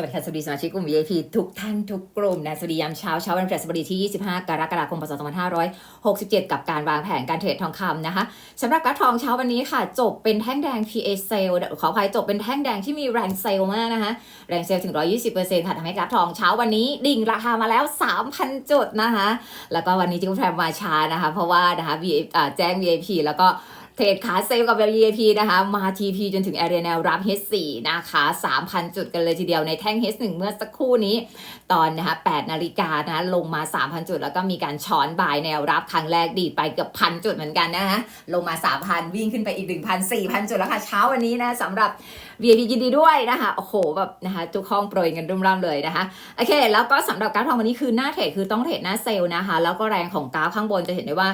วัสดีค่ะสวัสดีสมาชิกกลุ่ม VIP ทุกท่านทุกกลุ่มนะสวัสดียามเช้าเช้าวันพฤหัสบดีที่ 25 กรกฎาคม พศ 2567 กับการวางแผนการเทรดทองคำนะคะสำหรับกราฟทองเช้าวันนี้ค่ะ จบเป็นแท่งแดง PA sale ขออภัยจบเป็นแท่งแดงที่มีแรงเซลล์มากนะคะแรงเซลล์ถึง 120%ค่ะทำให้กราฟทองเช้าวันนี้ดิ่งราคามาแล้ว 3,000 จุดนะคะ แล้วก็วันนี้จิ๊กแพรมาช้านะคะ เพราะว่านะคะ VIP แจ้ง VIP แล้วก็ เทรดขาเซลกับ VIP นะคะ มา TP จนถึง area แนวรับ H4 นะคะ 3,000 จุดกันเลยทีเดียวในแท่ง H1 เมื่อสักครู่นี้ ตอนนะคะ8นาฬิกานะลงมา 3,000 จุด แล้วก็มีการช้อนบายแนวรับครั้งแรกดีดไปเกือบพันจุดเหมือนกันนะคะลงมา 3,000 วิ่งขึ้นไปอีก 1,000 4,000 จุดแล้วค่ะ เช้าวันนี้นะสำหรับ VIP ยินดีด้วยนะคะ โอ้โหแบบนะคะทุกห้องโปรยกันรุ่มร่ำเลยนะคะโอเค แล้วก็สำหรับกราฟทองวันนี้คือหน้าเทรดคือต้องเทรดหน้าเซลล์นะคะ แล้วก็แรงของกราฟข้างบนจะเห็นได้ว่า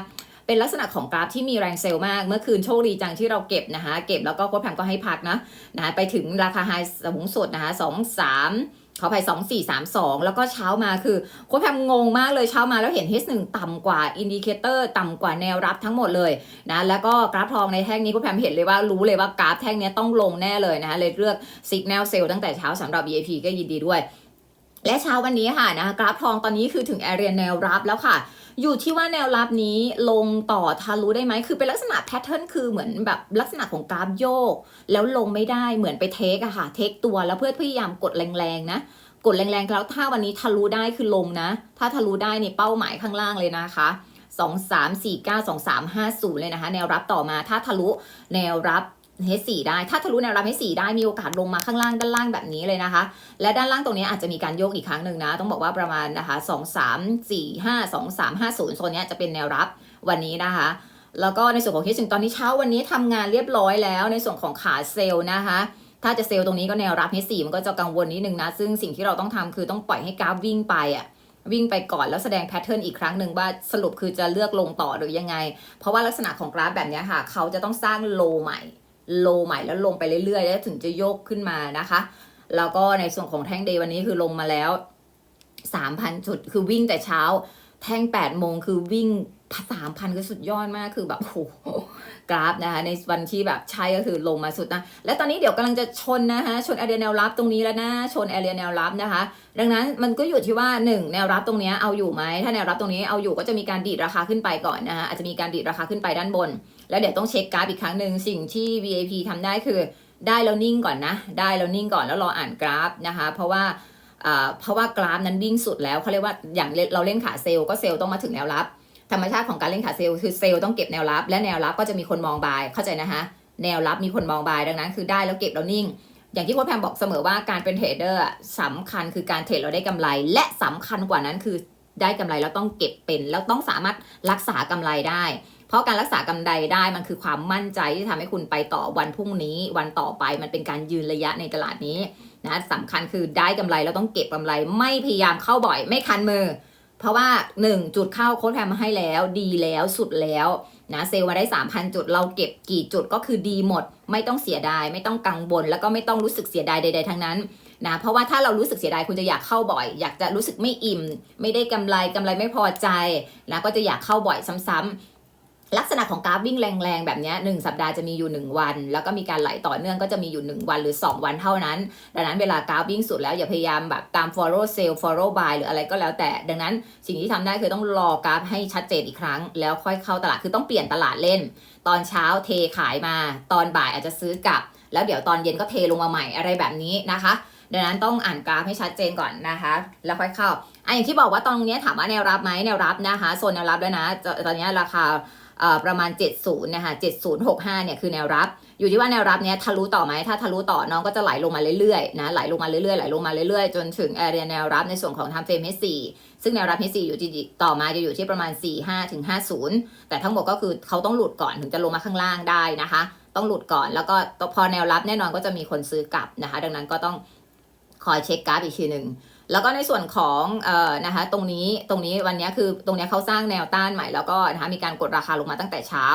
เป็นลักษณะของกราฟที่มีแรงเซลล์มาก เมื่อคืนโชคดีจังที่เราเก็บนะคะ เก็บแล้วก็โค้ดแพมก็ให้พักนะนะคะไปถึงราคาไฮสูงสุดนะคะสองสามขอไปสองสี่สามสองแล้วก็เช้ามาคือโค้ดแพมงงมากเลยเช้ามาแล้วเห็น H1 ต่ำกว่าอินดิเคเตอร์ต่ำกว่าแนวรับทั้งหมดเลยนะแล้วก็กราฟทองในแท่งนี้โค้ดแพมเห็นเลยว่ารู้เลยว่ากราฟแท่งนี้ต้องลงแน่เลยนะคะเลยเลือก Signal Sell ตั้งแต่เช้าสำหรับ VIP ก็ยินดีด้วย และเช้าวันนี้ค่ะนะคะกราฟทองตอนนี้คือถึงแอเรียแนวรับแล้วค่ะ อยู่ที่ว่าแนวรับนี้ลงต่อทะลุได้ไหม คือเป็นลักษณะแพทเทิร์นคือเหมือนแบบลักษณะของกราฟโยก แล้วลงไม่ได้เหมือนไปเทคอะค่ะ เทคตัวแล้วเพื่อพยายามกดแรงๆนะ กดแรงๆแล้วถ้าวันนี้ทะลุได้คือลงนะ ถ้าทะลุได้เนี่ยเป้าหมายข้างล่างเลยนะคะ2 3 4 9 2 3 5 0 เลยนะคะ แนวรับต่อมาถ้าทะลุแนวรับ H4 ได้ ถ้าทะลุแนวรับ H4 ได้มีโอกาสลงมาข้างล่างด้านล่างแบบนี้เลยนะคะ และด้านล่างตรงนี้อาจจะมีการโยกอีกครั้งหนึ่งนะ ต้องบอกว่าประมาณนะคะ2 3 4 5 2 3 5 0โซนนี้จะเป็นแนวรับวันนี้นะคะ แล้วก็ในส่วนของ H1 ตอนนี้เช้าวันนี้ทำงานเรียบร้อยแล้วในส่วนของขาเซลล์นะคะถ้าจะเซลล์ตรงนี้ก็แนวรับ H4 มันก็จะกังวลนิดนึงนะ ซึ่งสิ่งที่เราต้องทำคือต้องปล่อยให้กราฟวิ่งไปอะวิ่งไปก่อนแล้วแสดงแพทเทิร์นอีกครั้งหนึ่งว่าสรุปคือจะเลือกลงต่อหรือยังไง เพราะว่าลักษณะของกราฟแบบนี้ค่ะ เขาจะต้องสร้างโลใหม่ โลใหม่แล้วลงไปเรื่อยๆแล้วถึงจะโยกขึ้นมานะคะ แล้วก็ในส่วนของแท่งเดย์วันนี้คือลงมาแล้ว 3,000 จุด คือวิ่งแต่เช้า แท่ง8โมงคือวิ่ง3,000ก็สุดยอดมากคือแบบโอ้โหกราฟนะคะในวันที่แบบใช่ก็คือลงมาสุดนะ และตอนนี้เดี๋ยวกำลังจะชนนะคะชนแอเรียแนวรับตรงนี้แล้วนะ ชนแอเรียแนวรับนะคะ ดังนั้นมันก็อยู่ที่ว่า 1 แนวรับตรงนี้เอาอยู่ไหมถ้าแนวรับตรงนี้เอาอยู่ก็จะมีการดีดราคาขึ้นไปก่อนนะคะอาจจะมีการดีดราคาขึ้นไปด้านบน แล้วเดี๋ยวต้องเช็คกราฟอีกครั้งหนึ่งสิ่งที่ VIP ทำได้คือได้แล้วนิ่งก่อนนะ ได้แล้วนิ่งก่อนแล้วรออ่านกราฟนะคะ เพราะว่าเพราะว่ากราฟนั้นวิ่งสุดแล้วเขาเรียกว่าอย่างเราเล่นขาเซลล์ก็เซลล์ต้องมาถึงแนวรับ ธรรมชาติของการเล่นขาเซลล์คือเซลล์ต้องเก็บแนวรับ และแนวรับก็จะมีคนมองบายเข้าใจนะคะแนวรับมีคนมองบายดังนั้น คือได้แล้วเก็บแล้วนิ่ง อย่างที่โค้ชแพมบอกเสมอว่าการเป็นเทรดเดอร์สำคัญคือการเทรดเราได้กำไร และสำคัญกว่านั้นคือได้กำไรแล้วต้องเก็บเป็นแล้วต้องสามารถรักษากำไรได้ เพราะการรักษากำไรได้มันคือความมั่นใจที่ทำให้คุณไปต่อวันพรุ่งนี้ วันต่อไปมันเป็นการยืนระยะในตลาดนี้นะสำคัญคือได้กำไรแล้วต้องเก็บกำไรไม่พยายามเข้าบ่อย ไม่คันมือ เพราะว่า 1 จุดเข้าโค้ดแพมมาให้แล้ว ดีแล้วสุดแล้วนะเซลล์มาได้ 3,000 จุดเราเก็บกี่จุดก็คือดีหมด ไม่ต้องเสียดาย ไม่ต้องกังวลแล้วก็ไม่ต้องรู้สึกเสียดายใด ๆ ทั้งนั้นนะเพราะว่าถ้าเรารู้สึกเสียดายคุณจะอยากเข้าบ่อย อยากจะรู้สึกไม่อิ่ม ไม่ได้กำไรกำไรไม่พอใจนะก็จะอยากเข้าบ่อยซ้ำๆ ลักษณะของกราฟวิ่งแรงๆ แบบนี้หนึ่งสัปดาห์จะมีอยู่ 1 วัน แล้วก็มีการไหลต่อเนื่องก็จะมีอยู่ 1 วันหรือ 2 วันเท่านั้น ดังนั้นเวลากราฟวิ่งสุดแล้วอย่าพยายามแบบตาม follow sell follow buy หรืออะไรก็แล้วแต่ ดังนั้นสิ่งที่ทำได้คือต้องรอกราฟให้ชัดเจนอีกครั้ง แล้วค่อยเข้าตลาดคือต้องเปลี่ยนตลาดเล่น ตอนเช้าเทขายมา ตอนบ่ายอาจจะซื้อกลับ แล้วเดี๋ยวตอนเย็นก็เทลงมาใหม่อะไรแบบนี้นะคะดังนั้นต้องอ่านกราฟให้ชัดเจนก่อนนะคะ แล้วค่อยเข้าอะอย่างที่บอกว่าตอนนี้ถามว่าแนวรับไหมแนวรับนะคะโซนแนวรับแล้วนะตอนนี้ราคา ประมาณ 70นะคะ7065เนี่ยคือแนวรับ อยู่ที่ว่าแนวรับเนี้ยทะลุต่อไหมถ้าทะลุต่อน้องก็จะไหลลงมาเรื่อยๆนะไหลลงมาเรื่อยๆไหลลงมาเรื่อยๆจนถึงแอเรียแนวรับในส่วนของ time frame H4 ซึ่งแนวรับ H4 อยู่ที่ต่อมาจะอยู่ที่ประมาณ 45ถึง50 แต่ทั้งหมดก็คือเขาต้องหลุดก่อนถึงจะลงมาข้างล่างได้นะคะ ต้องหลุดก่อนแล้วก็พอแนวรับแน่นอนก็จะมีคนซื้อกลับนะคะ ดังนั้นก็ต้องคอยเช็คกราฟอีกทีหนึ่ง แล้วก็ในส่วนของเอ่อนะคะตรงนี้ตรงนี้วันนี้คือตรงนี้เขาสร้างแนวต้านใหม่ แล้วก็นะคะมีการกดราคาลงมาตั้งแต่เช้า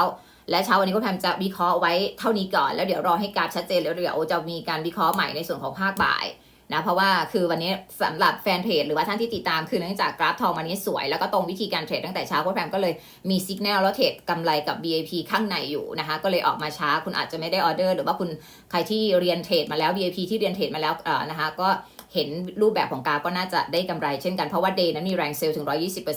และเช้าวันนี้ก็แพมจะวิเคราะห์ไว้เท่านี้ก่อน แล้วเดี๋ยวรอให้กราฟชัดเจนแล้วเดี๋ยวจะมีการวิเคราะห์ใหม่ในส่วนของภาคบ่ายนะเพราะว่าคือวันนี้สำหรับแฟนเพจหรือว่าท่านที่ติดตามคือเนื่องจากกราฟทองวันนี้สวย แล้วก็ตรงวิธีการเทรดตั้งแต่เช้าโค้ชแพมก็เลยมีสัญญาณแล้วเทรดกำไรกับ BAP ข้างในอยู่นะคะก็เลยออกมาช้าคุณอาจจะไม่ได้ออเดอร์ หรือว่าคุณใครที่เรียนเทรดมาแล้ว BAP ที่เรียนเทรดมาแล้วนะคะก็ เห็นรูปแบบของกาก็น่าจะได้กำไรเช่นกัน เพราะว่าเดย์นั้นมีแรงเซลล์ถึง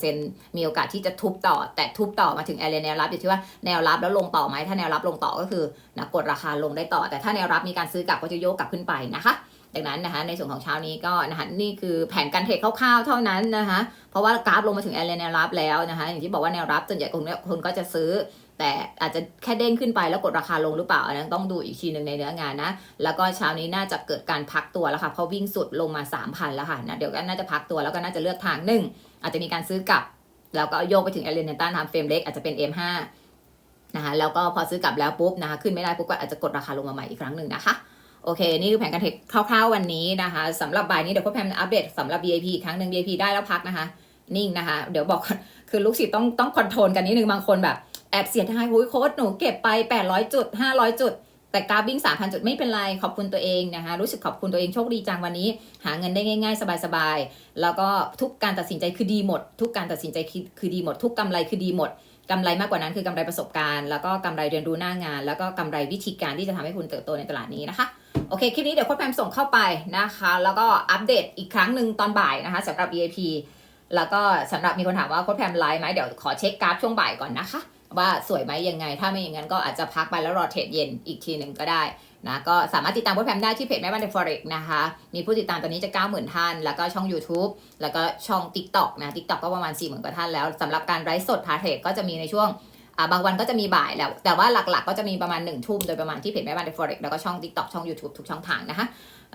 120%มีโอกาสที่จะทุบต่อ แต่ทุบต่อมาถึงแอเรียแนวรับอยู่ที่ว่าแนวรับแล้วลงต่อไหมถ้าแนวรับลงต่อก็คือนะกดราคาลงได้ต่อ แต่ถ้าแนวรับมีการซื้อกลับก็จะโยกกลับขึ้นไปนะคะดังนั้นนะคะในส่วนของเช้านี้ก็นะคะนี่คือแผนการเทรดคร่าวๆเท่านั้นนะคะเพราะว่ากราฟลงมาถึงแอเรียแนวรับแล้วนะคะอย่างที่บอกว่าแนวรับส่วนใหญ่คนคนก็จะซื้อ แต่อาจจะแค่เด้งขึ้นไปแล้วกดราคาลงหรือเปล่าอันนั้นต้องดูอีกทีหนึ่งในเนื้องานนะ แล้วก็เช้านี้น่าจะเกิดการพักตัวแล้วค่ะเพราะวิ่งสุดลงมา 3,000 แล้วค่ะนะเดี๋ยวก็น่าจะพักตัวแล้วก็น่าจะเลือกทางหนึ่งอาจจะมีการซื้อกลับ แล้วก็โยกไปถึงเอเลนตันทำเฟรมเล็กอาจจะเป็น M5 นะคะแล้วก็พอซื้อกลับแล้วปุ๊บนะคะขึ้นไม่ได้ปุ๊บก็อาจจะกดราคาลงมาใหม่อีกครั้งหนึ่งนะคะโอเค นี่คือแผนการเทรดคร่าวๆวันนี้นะคะสำหรับบ่ายนี้เดี๋ยวพ่อแพมอัปเดตสำหรับ VIP อีกครั้งหนึ่ง VIP ได้แล้วพักนะคะ นิ่งนะคะ เดี๋ยวบอกคือลูกศิษย์ต้องต้องคอนโทรลกันนิดนึงบางคนแบบแอบเสียดายโอ้ยโค้ดหนูเก็บไป 800 จุด 500 จุด แต่กราฟวิ่ง3,000 จุดไม่เป็นไร ขอบคุณตัวเองนะคะ รู้สึกขอบคุณตัวเองโชคดีจังวันนี้ หาเงินได้ง่ายๆ สบายๆ แล้วก็ทุกการตัดสินใจคือดีหมด ทุกการตัดสินใจคือดีหมด ทุกกำไรคือดีหมดกำไรมากกว่านั้นคือกำไรประสบการณ์ แล้วก็กำไรเรียนรู้หน้างาน แล้วก็กำไรวิธีการที่จะทำให้คุณเติบโตในตลาดนี้นะคะโอเค คลิปนี้เดี๋ยวโค้ดแพมส่งเข้าไปนะคะ แล้วก็อัปเดตอีกครั้งหนึ่งตอนบ่ายนะคะสำหรับ EAP แล้วก็สำหรับมีคนถามว่าโค้ดแพมไลฟ์ไหมเดี๋ยวขอเช็คกราฟช่วงบ่ายก่อนนะคะ ว่าสวยไหมยังไง ถ้าไม่อย่างนั้นก็อาจจะพักไปแล้วรอเทรดเย็นอีกทีหนึ่งก็ได้นะก็สามารถติดตามโค้ดแพมได้ที่เพจแม่บ้านเดฟอเร็กนะคะ มีผู้ติดตามตอนนี้จะ 90,000 ท่าน แล้วก็ช่อง YouTube แล้วก็ช่อง TikTok นะ TikTok ก็ประมาณ 40,000 กว่าท่านแล้วสำหรับการไลฟ์สดพาเทรดก็จะมีในช่วง บางวันก็จะมีบ่ายแล้ว แต่ว่าหลักๆ ก็จะมีประมาณ1นึ่ทุ่มโดยประมาณที่เพจแม่บ้านเดฟอเร็กแล้วก็ช่อง t ิ k t o k ช่อง YouTube ทุกช่องทางนะคะ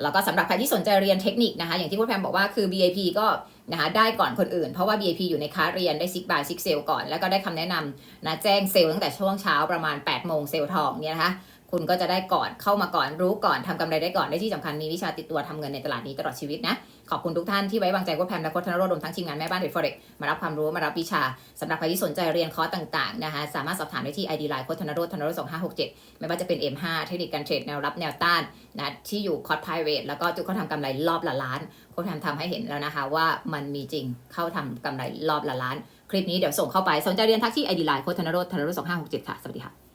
แล้วก็สำหรับใครที่สนใจเรียนเทคนิคนะคะ อย่างที่พูดแพมบอกว่าคือ BAP ก็นะคะได้ก่อนคนอื่น เพราะว่า BAP อยู่ในคลาเรียนได้ซิกบายซิกเซลก่อน แล้วก็ได้คำแนะนำนะแจ้งเซลตั้งแต่ช่วงเช้าประมาณ8โมงเซลทองเนี่ยนะคะ คุณก็จะได้ก่อนเข้ามาก่อนรู้ก่อนทำกำไรได้ก่อนได้ที่สำคัญมีวิชาติดตัวทำเงินในตลาดนี้ตลอดชีวิตนะ ขอบคุณทุกท่านที่ไว้วางใจว่าแพมและโค้ชธนโรจน์รวมทั้งทีมงานแม่บ้านเดฟอเร็กมารับความรู้มารับวิชาสำหรับใครที่สนใจเรียนคอร์สต่างๆนะคะสามารถสอบถามได้ที่ ID Line โค้ชธนโรจน์ธนโรจน์2567ไม่ว่าจะเป็น M5 เทคนิคการเทรดแนวรับแนวต้านนะที่อยู่คอร์สไพรเวทแล้วก็จุดเข้าทำกำไรรอบละล้านโค้ชแพมทำให้เห็นแล้วนะคะว่ามันมีจริงเข้าทำกำไรรอบละล้าน คลิปนี้เดี๋ยวส่งเข้าไปสนใจเรียนทักที่ ID Line โค้ชธนโรจน์ธนโรจน์2567ค่ะสวัสดีค่ะ